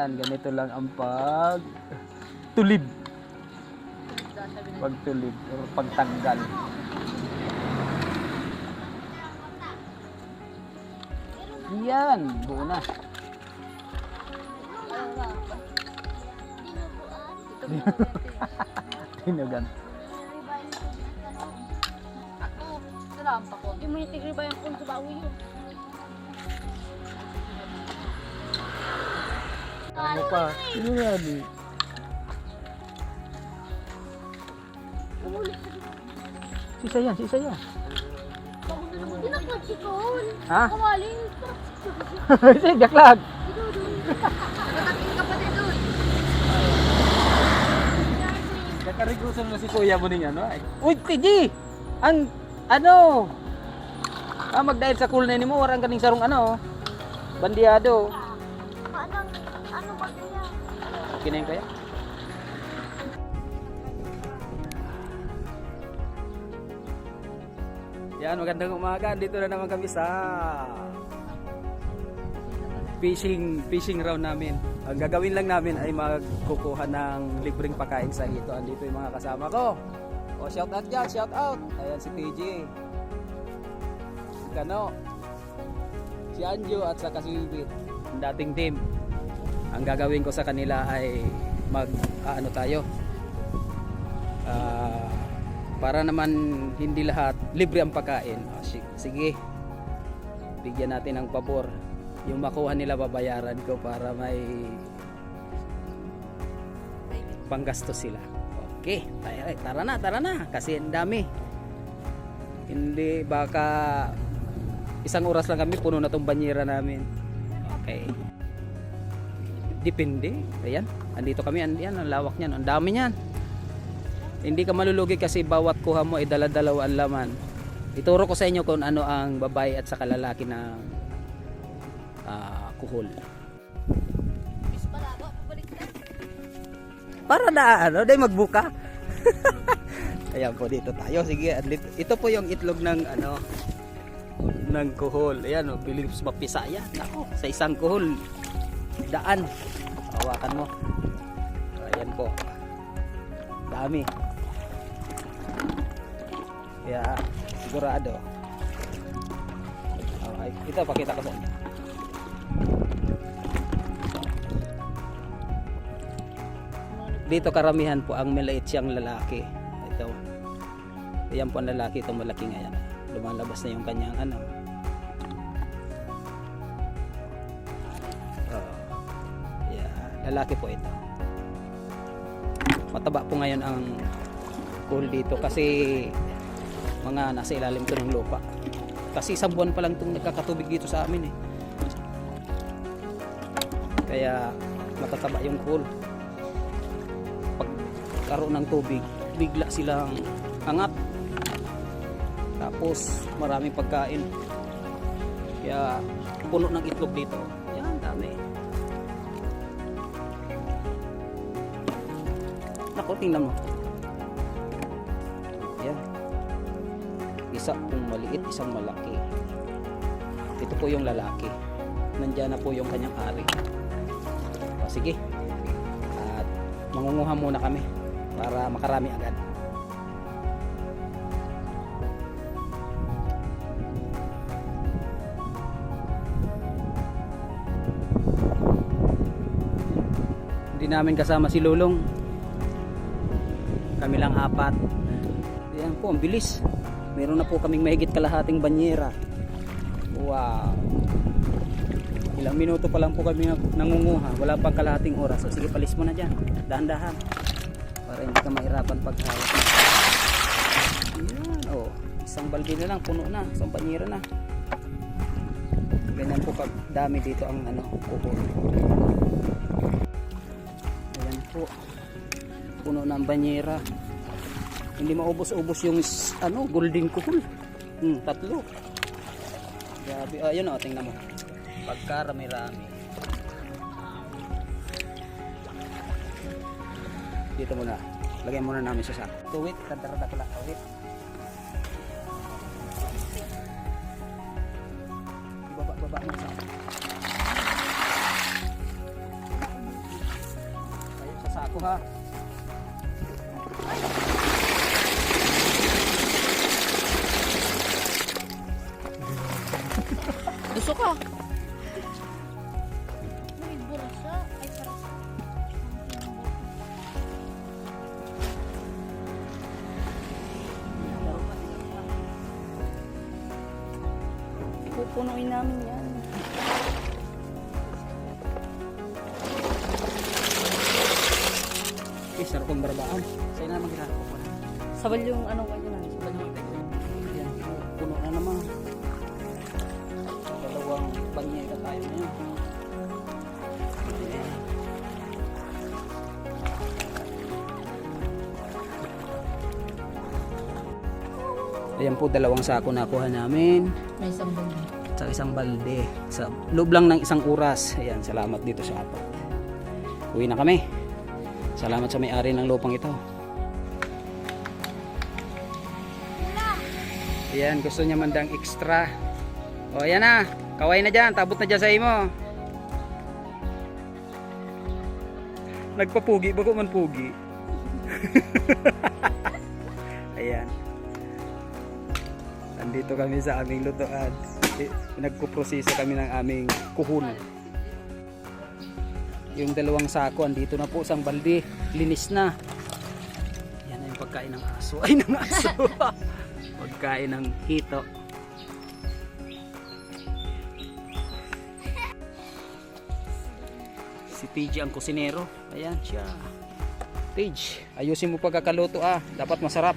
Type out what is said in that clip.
Yan, ganito lang ang pag tulid. Pagtulid or pagtanggal. Yan, buo na. Tinugan. Salamat pa ko. Yung may tigri ba yung Ano pa? Sino nga di? Sisa yan, sisa yan. Tinakot si Cole. Ha? Kawaling. Sige, gaklag. Nakatingin ka pa din doon. Kakarigusan mo si kuya mo ning ano ay. Uy, Tiji! Ang ano? Ah, magdahil sa cool na mo, warang kaning sarong ano. Bandiado. Kinain kaya? Yan, magandang umaga. Dito na naman kami sa fishing fishing round namin. Ang gagawin lang namin ay magkukuha ng libreng pagkain sa hito. Andito yung mga kasama ko. O, shout out dyan, shout out. Ayan si TJ. Si Kano. Si Anjo at saka si Wilbit. Ang dating team. Ang gagawin ko sa kanila ay mag ano tayo. Ah, para naman hindi lahat libre ang pagkain. O, si- sige. Bigyan natin ng pabor. Yung makuha nila babayaran ko para may panggasto sila. Okay, eh, tara na, tara na. Kasi ang dami. Hindi, baka isang oras lang kami, puno na tong banyera namin. Okay. Depende. Ayan, andito kami. and- Yan, ang lawak niyan. Ang dami niyan. Hindi ka malulugi kasi bawat kuha mo ay dala-dalawa ang laman. Ituro ko sa inyo kung ano ang babae at saka lalaki ng ah, kuhol. Para na ano, dahil magbuka. Ayan po dito tayo. Sige, ito po yung itlog ng ano ng kuhol. Ayan, oh, Philips mapisa yan. Ako, sa isang kuhol. Daan. Hawakan mo. Ayan po. Dami. Kaya sigurado. Okay, ito pakita ko sa inyo. Dito karamihan po ang maliit siyang lalaki. Ito. Ayan po ang lalaki itong malaking ayan. Lumalabas na yung kanyang ano. Lalaki po ito. Mataba po ngayon ang cool dito kasi mga nasa ilalim to ng lupa. Kasi isang buwan pa lang itong nagkakatubig dito sa amin eh. Kaya matataba yung cool pagkaroon ng tubig bigla silang angat tapos maraming pagkain kaya puno ng itlog dito naku tingnan mo. Yan isa pong maliit isang malaki. Ito po yung lalaki. Nandyan na po yung kanyang ari. O, sige. At mangunguha muna kami para makarami agad. Hindi namin kasama si Lulong. Kami lang apat. Ayan po, ang bilis. Meron na po kaming mahigit kalahating banyera. Wow. Ilang minuto pa lang po kami nang- nangunguha. Wala pang kalahating oras. So, sige, palis mo na dyan. Dahan-dahan. Para hindi ka mahirapan paghawak. Yan. Oh, isang balde na lang. Puno na. Isang banyera na. Ganyan po pag dami dito ang ano, kuko. Ayan po. Puno ang banyera. Hindi maubos-ubos yung ano, golden kuhol. Hmm, tatlo. Grabe. Ah, yun o, tingnan mo. Pagkarami-rami. Dito muna. Lagyan muna namin sa sack. Tuwit, kantarada ko lang. Tuwit. Ibaba, baba mo sa ako ha. Gusto ka? May burasa. Ay, parang... Pupunuin namin yan. Eh, sarap kong barbaan. Sa'yo na naman ginagawa ko. Sabal yung ano kayo na. Sabal yung puno na naman. Ayan po, dalawang sako nakuha namin. May isang bundi. sa isang balde. Sa loob lang ng isang oras. Ayan salamat dito sa apat uwi na kami. Salamat sa may-ari ng lupang ito. Ayan gusto niya mandang extra. O ayan na. Kaway na dyan. Tabot na dyan sa imo. Nagpapugi. Bago man pugi. Ayan Nandito kami sa aming lutuan. Eh, Nagpuproseso kami ng aming kuhul. Yung dalawang sako, andito na po isang balde. Linis na. Yan na yung pagkain ng aso. Ay, ng aso. pagkain ng hito. Si TJ ang kusinero. Ayan siya. TJ, ayusin mo pagkakaluto ah. Dapat masarap.